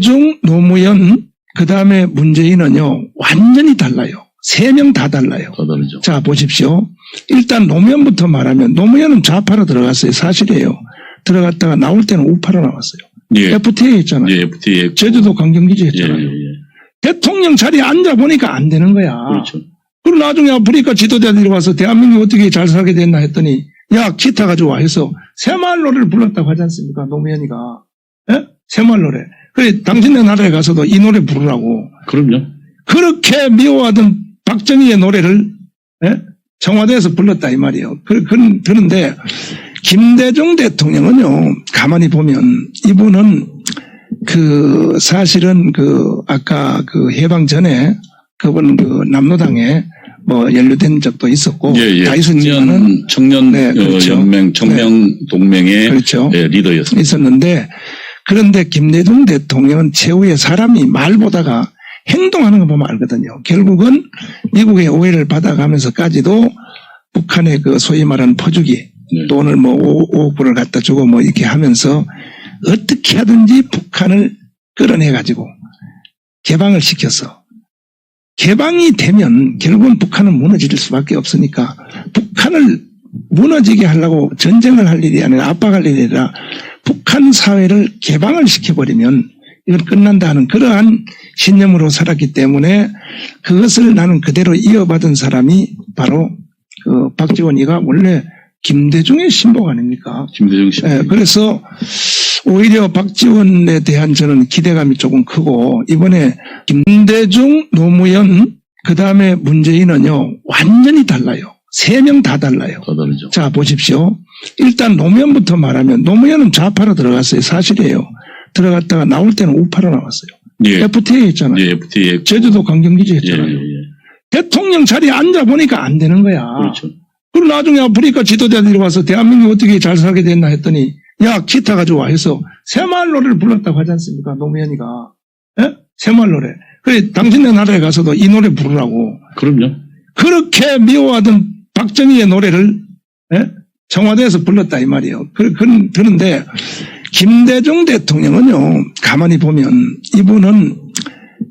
김대중, 노무현, 그 다음에 문재인은요, 완전히 달라요. 세 명 다 달라요. 더 다르죠. 자, 보십시오. 일단 노무현부터 말하면 노무현은 좌파로 들어갔어요. 사실이에요. 들어갔다가 나올 때는 우파로 나왔어요. 예. FTA 했잖아요. 예, FTA. 제주도 강경기지 예, 예, 했잖아요. 예. 대통령 자리에 앉아보니까 안 되는 거야. 그렇죠. 그리고 나중에 아프리카 지도자들이 와서 대한민국 어떻게 잘 살게 됐나 했더니 야 기타 가져와 해서 새마을 노래를 불렀다고 하지 않습니까 노무현이가 예? 새마을 노래 그래 당신네 나라에 가서도 이 노래 부르라고 그럼요. 그렇게 미워하던 박정희의 노래를 예? 청와대에서 불렀다 이 말이에요 그, 그, 그런데 김대중 대통령은요 가만히 보면 이분은 그 사실은 그 아까 그 해방 전에 그분 그 남로당에 뭐 연루된 적도 있었고 예, 예. 다이슨 장관은 청년, 청년 네, 어, 그렇죠. 연맹, 청명 동맹의 그렇죠 예, 리더였습니다. 있었는데 그런데 김대중 대통령은 최후의 사람이 말보다가 행동하는 거 보면 알거든요. 결국은 미국의 오해를 받아가면서까지도 북한의 그 소위 말하는 퍼주기 네. 돈을 뭐 5억 불을 갖다 주고 뭐 이렇게 하면서 어떻게 하든지 북한을 끌어내 가지고 개방을 시켜서 개방이 되면 결국은 북한은 무너질 수밖에 없으니까 북한을 무너지게 하려고 전쟁을 할 일이 아니라 압박할 일이 아니라 북한 사회를 개방을 시켜버리면 이건 끝난다 하는 그러한 신념으로 살았기 때문에 그것을 나는 그대로 이어받은 사람이 바로 그 박지원이가 원래 김대중의 신복 아닙니까? 김대중 씨. 예, 그래서 오히려 박지원에 대한 저는 기대감이 조금 크고 이번에 김대중, 노무현, 그 다음에 문재인은요 완전히 달라요. 세 명 다 달라요. 더 다르죠. 자 보십시오. 일단 노무현부터 말하면 노무현은 좌파로 들어갔어요. 사실이에요. 들어갔다가 나올 때는 우파로 나왔어요. 예. FTA 했잖아요. 예, FTA. 제주도 강경기지 예, 했잖아요. 예, 예. 대통령 자리에 앉아보니까 안 되는 거야. 그렇죠. 그리고 나중에 아프리카 지도자들이 와서 대한민국 어떻게 잘 살게 됐나 했더니 야 기타 가져와 해서 새마을 노래를 불렀다고 하지 않습니까 노무현이가 예? 새마을 노래 그래 당신네 나라에 가서도 이 노래 부르라고 그럼요. 그렇게 미워하던 박정희의 노래를 예? 청와대에서 불렀다 이 말이에요 그, 그, 그런데 김대중 대통령은요 가만히 보면 이분은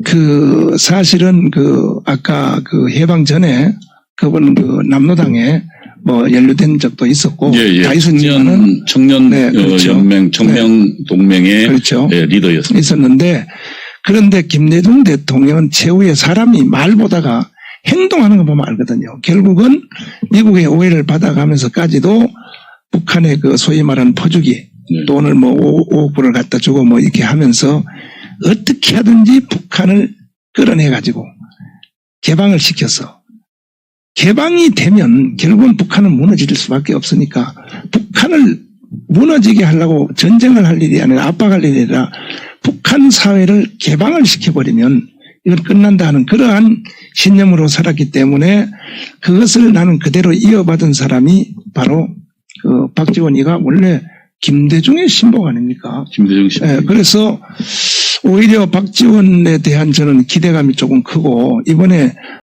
그 사실은 그 아까 그 해방 전에 그분 그 남로당에 뭐 연루된 적도 있었고 예, 예. 다이슨 장관은 청년, 청년 네, 어, 그렇죠. 연맹, 청명 동맹의 그렇죠 예, 리더였습니다. 있었는데 그런데 김대중 대통령은 최후의 사람이 말보다가 행동하는 거 보면 알거든요. 결국은 미국의 오해를 받아가면서까지도 북한의 그 소위 말하는 퍼주기 네. 돈을 뭐 5억 불을 갖다 주고 뭐 이렇게 하면서 어떻게 하든지 북한을 끌어내 가지고 개방을 시켜서 개방이 되면 결국은 북한은 무너질 수밖에 없으니까 북한을 무너지게 하려고 전쟁을 할 일이 아니라 압박할 일이 아니라 북한 사회를 개방을 시켜버리면 이건 끝난다 하는 그러한 신념으로 살았기 때문에 그것을 나는 그대로 이어받은 사람이 바로 그 박지원이가 원래 김대중의 신복 아닙니까? 김대중 씨. 예, 그래서 오히려 박지원에 대한 저는 기대감이 조금 크고 이번에